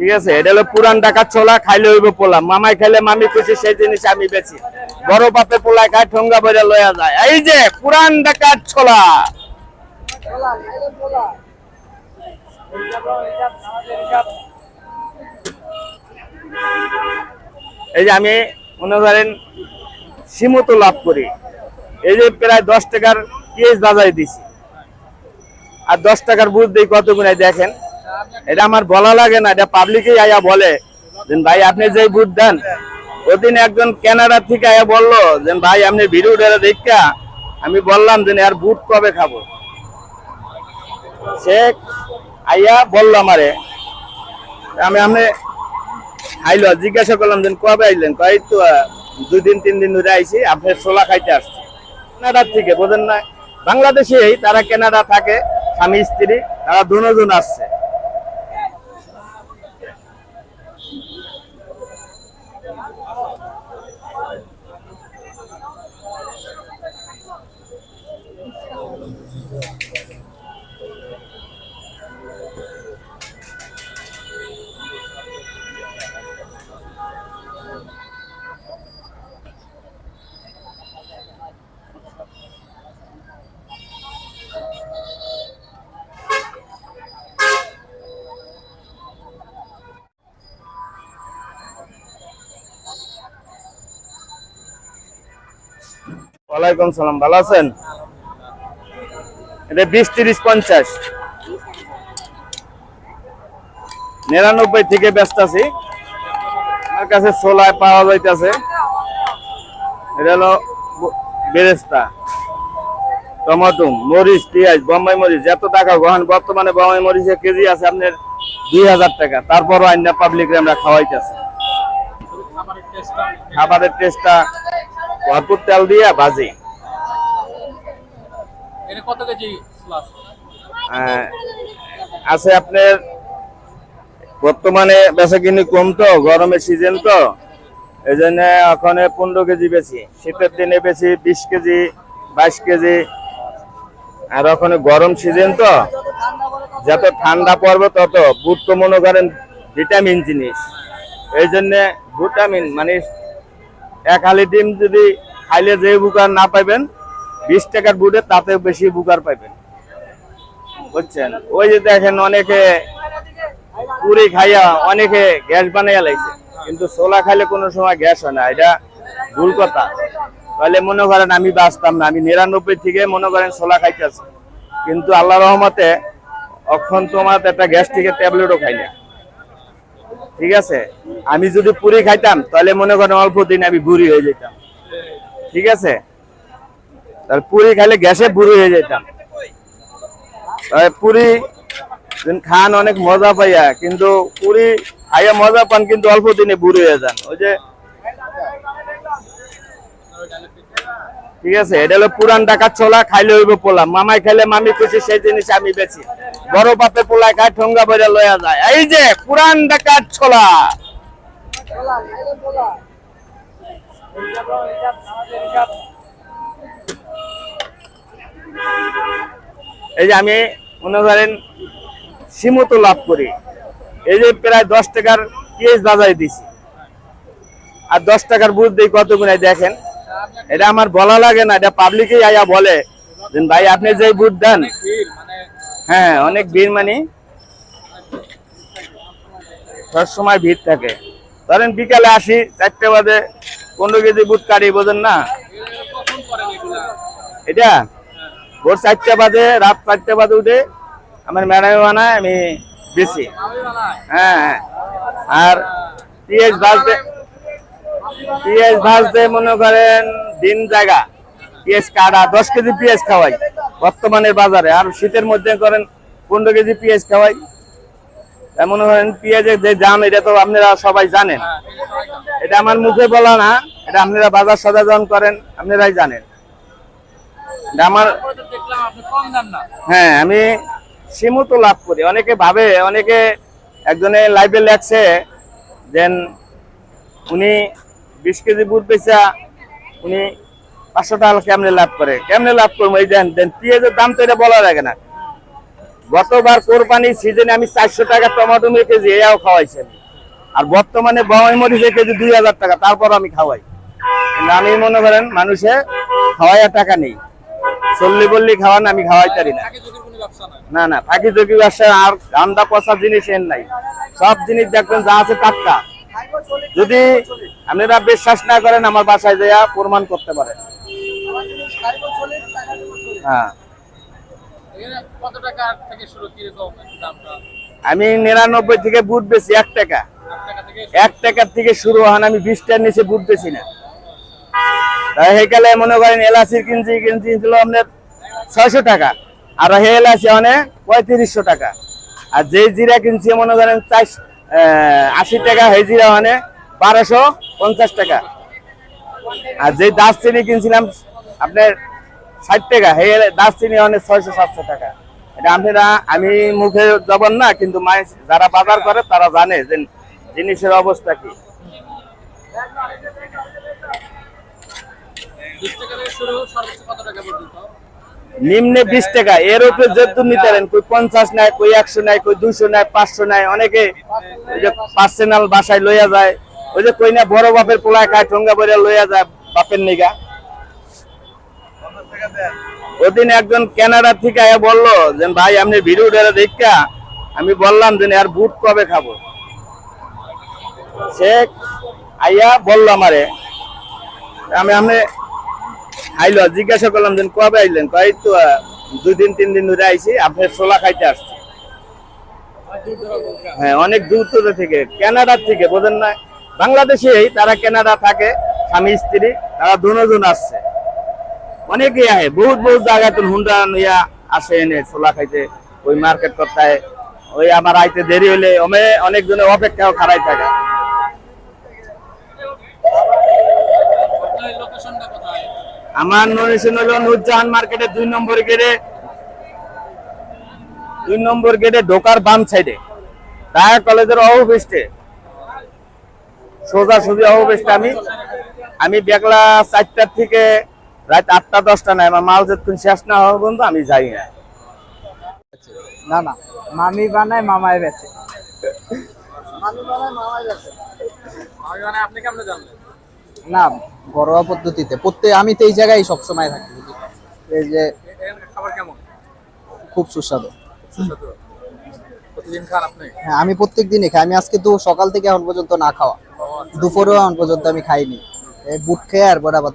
ঠিক আছে? এটা হলো পুরান ঢাকার ছোলা, খাইলে হইব পোলা। মামাই খাইলে মামি খুশি, সেই জিনিস আমি বেছি বড় বাপে পোলায় খায়, ঠোঙ্গা বইরা লয়া যায়। এই যে, পুরান ঢাকার ছোলা। এই যে আমি মনে করেন সীমত লাভ করি। এই যে প্রায় দশ টাকার কেস বাজাই দিছি। আর দশ টাকার বুঝ দিই কত গুণায় দেখেন? এটা আমার বলা লাগে না, এটা পাবলিকই আয়া বলে। ভাই, আপনি যে বুট দেন, ওদিন একজন কানাডা থেকে আয়া বলল যে ভাই, আপনি ভিডিওটা দেখা আমি বললাম যে আর বুট কবে খাব। সে আইয়া বলল আমারে, আমি আপনি আইলো, জিজ্ঞাসা করলাম যে কবে আইলেন, কয় তো দুই দিন, তিন দিন ধরে আইছি, আপনি ছোলা খাইতে আসছি কানাডার থেকে, বোঝেন না বাংলাদেশেই তারা কানাডা থাকে, স্বামী, স্ত্রী, তারা দুজন আসছে ওয়ালাইকুম সালাম, ভালো আছেন? এটা বিশ তিরিশ পঞ্চাশ। নিরানব্বই থেকে ব্যস্ত আছি। আমার কাছে সোলায় পাওয়া যাইতেছে। এটা হলো বেরেস্তা। টমাটো মরিচ, পেঁয়াজ, বোম্বাই মরিচ, এত টাকা গহন, বর্তমানে বোম্বাই মরিচের কেজি আছে আপনার দুই হাজার টাকা। তারপরও আইনা পাবলিক আমরা খাওয়াইতেছি। খাবারের টেস্টটা ভরপুর তেল দিয়ে ভাজি। কত কেজি আছে আপনার বর্তমানে বেচা কিনি কম তো গরমের সিজন তো এই জন্য ওখানে পনেরো কেজি বেশি শীতের দিনে বেশি বিশ কেজি বাইশ কেজি আর ওখানে গরম সিজন তো যত ঠান্ডা পড়বে তত বুট তো মনে করেন ভিটামিন জিনিস এই জন্য ভিটামিন মানে এক হালি ডিম যদি খাইলে যে বুকার না পাইবেন, বিশ টাকার বুটে তাতে বেশি বুকার পাইবেন। বুঝছেন? ওই যে দেখেন অনেকে পুরি খাইয়া অনেকে গ্যাস বানাইয়া লাগছে কিন্তু ছোলা খাইলে কোনো সময় গ্যাস হয় না, এটা ভুল কথা। তাহলে মনে করেন আমি বাঁচতাম না, আমি নিরানব্বই থেকে মনে করেন ছোলা খাইতেছি। কিন্তু আল্লাহ রহমতে অক্ষণ তোমার একটা গ্যাস থেকে ট্যাবলেটও খাই না ঠিক আছে? আমি যদি পুরি খাইতাম, তাহলে মনে করেন অল্প দিন আমি বুড়ি হয়ে যেতাম। ঠিক আছে? তাহলে পুরি খাইলে গ্যাসে বুড়ি হয়ে যেতাম। পুরি খান, অনেক মজা পাইয়া, কিন্তু পুরি খাইয়া মজা পান, কিন্তু অল্প দিনে বুড়ি হয়ে যান। ওই যে ঠিক আছে? এটা হলো পুরান ডাকাত ছোলা খাইলে হইব পোলা। মামাই খাইলে মামি খুশি, সেই জিনিস আমি বেছি বড় বাপে পোলায় খায়, ঠোঙ্গা বইরা লয়া যায়। এই যে পুরান ঢাকার ছোলা। এই যে আমি মনে করেন, সীমত লাভ করি। এই যে প্রায় দশ টাকার কেস বাজাই দিছি। আর দশ টাকার বুঝ দিই কত গুণায় দেখেন? এটা আমার বলা লাগে না, এটা পাবলিকই আয়া বলে। ভাই, আপনি যে বুট দেন হ্যাঁ অনেক ভিড় মানে। সব সময় ভিড় থাকে। ধরেন বিকালে আসি, চারটে বাজে, পনেরো কেজি বুট কাটি, বোঝেন না? এটা? ভোর চারটে বাজে, রাত চারটে বাজে উঠে আমার ম্যাডামে বানায়, আমি বেশি। হ্যাঁ হ্যাঁ। আর পিএস ভাজতে পিএস ভাজতে মনে করেন দিন জায়গা। পিএস কাটা, দশ কেজি পিএস খাওয়াই। বর্তমানের বাজারে। আর শীতের মধ্যে করেন পনেরো কেজি পিএস খাওয়াই। এমন মনে করেন পেঁয়াজের যে দাম, এটা তো আপনারা সবাই জানেন। এটা আমার মুখে বলা না, এটা আপনারা বাজার সদাজন করেন, আপনারাই জানেন। আমার হ্যাঁ আমি সীমত লাভ করি। অনেকে ভাবে, অনেকে একজনে লাইভে লেখছে দেন উনি বিশ কেজি বুট বেচা, উনি পাঁচশো টাকা কেমনে লাভ করে? কেমনে লাভ করব? এই দেন দেন, পেঁয়াজের দাম তো এটা বলা লাগে না। গতবার সিজনে আমি চারশো টাকা টমেটো কেজি। আর বর্তমানে মরিচের কেজি দুই হাজার টাকা তারপর আমি খাওয়াই। কিন্তু আমি মনে করেন, মানুষে খাওয়াইয়া টাকা নেই। বললি খাওয়ান, আমি না। না না ফাঁকি ব্যবসা আর গান্দা পচা জিনিস এর নাই। সব জিনিস দেখবেন, যা আছে টাটকা। যদি আপনারা বিশ্বাস না করেন, আমার বাসায় যাইয়া প্রমাণ করতে পারেন। হ্যাঁ। কত টাকা থেকে শুরু? কীরকম দামটা? আমি নিরানব্বই থেকে বুট বেশি এক টাকা। এক টাকার থেকে শুরু হন আমি বিশ টাকার নিচে বুট বেশি না। তাই সেকালে মনে করেন এলাচির কিনছি কিনছি ছিল আপনার ছয়শো টাকা। আর হে এলাচি অনেক পঁয়ত্রিশশো টাকা। আর যে জিরা কিনছি মনে করেন চার আশি টাকা হে জিরা মানে বারোশো পঞ্চাশ টাকা। আর যে দারচিনি কিনছিলাম আপনার ষাট টাকা হে দারচিনি অনেক ছয়শো সাতশো টাকা। এটা আপনারা আমি মুখে জবান না কিন্তু যারা বাজার করে তারা জানে যে জিনিসের অবস্থা কি। নিম্নে বিশ টাকা এর উপরে যেহেতু নিতে পারেন কই পঞ্চাশ নেয় কই একশো নেয় কই দুইশো নেয় পাঁচশো নেয় অনেকে ওই যে পার্সোনাল বাসায় লইয়া যায় ওই যে কই না বড় বাপের পোলায় খায় ঠোঙ্গা বইরা লইয়া যায় বাপের নিগা। ওদিন একজন কানাডা থেকে আয়া বলল যে ভাই, আপনি ভিডিওটা দেখা আমি বললাম যে আর বুট কবে খাব? সে আইয়া বলল আমারে, আমি, আপনি আইলো, জিজ্ঞাসা করলাম যে, কবে আইলেন? কয় তো, দুই দিন, তিন দিন ধরে আইছি, আপনি ছোলা খাইতে আসছি হ্যাঁ অনেক দূর দূর থেকে কানাডার থেকে, বোঝেন না, বাংলাদেশেই তারা কানাডা থাকে, স্বামী, স্ত্রী, তারা দুজন আসছে। অনেকেই আহে। বহুত বহুত জায়গায় তো হুন্ডা নিয়া আসে, এনে ছোলা খাইতে, ওই মার্কেট করতে ওই আমার আইতে দেরি হইলে ওমে অনেক জনের অপেক্ষাও খারাই থাকে। আমার নোনেশন হলো নুরজাহান মার্কেটে দুই নম্বর গেটে দুই নম্বর গেটে ঢোকার বাম সাইডে ঢাকা কলেজের অফিসটে সোজা সুজি অফিসটা আমি। আমি বেগলা চারটার থেকে রাত আটটা দশটা নাই আমার মাল যতক্ষণ শেষ না হওয়া পর্যন্ত আমি যাই না। না না মামি বানায় মামায় মানে কেমনে জানলেন? না ঘরোয়া পদ্ধতিতে। প্রত্যেক আমি তো এই জায়গায় সবসময় থাকি এই যে খাবার কেমন? খুব সুস্বাদু। সুস্বাদু। প্রতিদিন খান আপনি? হ্যাঁ আমি প্রত্যেক দিনই খাই। আমি আজকে তো সকাল থেকে এখন পর্যন্ত না খাওয়া। আচ্ছা। দুপুরেও এখন পর্যন্ত আমি খাইনি। এই বুট খেয়ে আর বড়া বাদ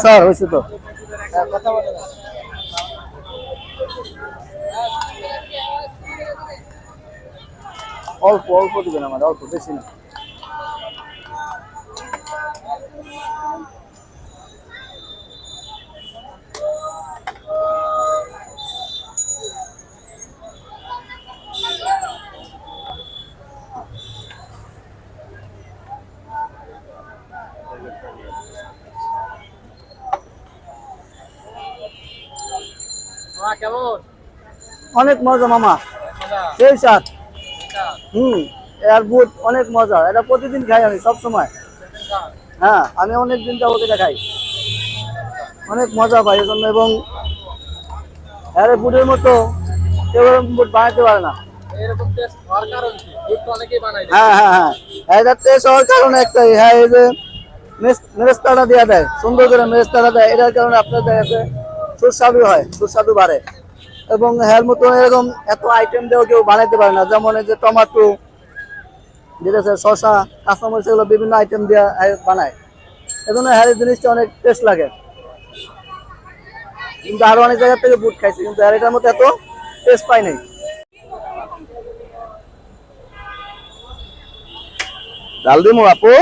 স্যার হয়েছে তো। অল্প অল্প দিবেন আমার অল্প বেশি না। অনেক মজা মামা। সেই এটা হুম এর বুট অনেক মজা। এটা প্রতিদিন খাই আমি সব সময় হ্যাঁ আমি অনেক দিন যাবত এটা খাই। অনেক মজা পাই এজন্য এবং এর বুটের মতো কেউ বুট বানাতে পারে না। হ্যাঁ হ্যাঁ হ্যাঁ। এটা টেস্ট হওয়ার কারণে একটাই হ্যাঁ এই যে মেরেস্তাটা দেওয়া দেয়। সুন্দর করে মেরেস্তাটা দেয়। এটার কারণে আপনার দেখা সুস্বাদু হয়, সুস্বাদু বাড়ে। এবং হ্যার মতো এরকম এত আইটেম দিয়েও কেউ বানাইতে পারে না। যেমন এই যে টমাটো, যেটা আছে শসা, কাঁচামরিচ, এগুলো বিভিন্ন আইটেম দিয়ে হ্যাঁ বানায়। এজন্য হ্যার জিনিসটা অনেক টেস্ট লাগে। কিন্তু আরও অনেক জায়গা থেকে বুট খাইছি, কিন্তু হ্যার এটার মতো এত টেস্ট পাই নাই। ডাল দিমু আপু?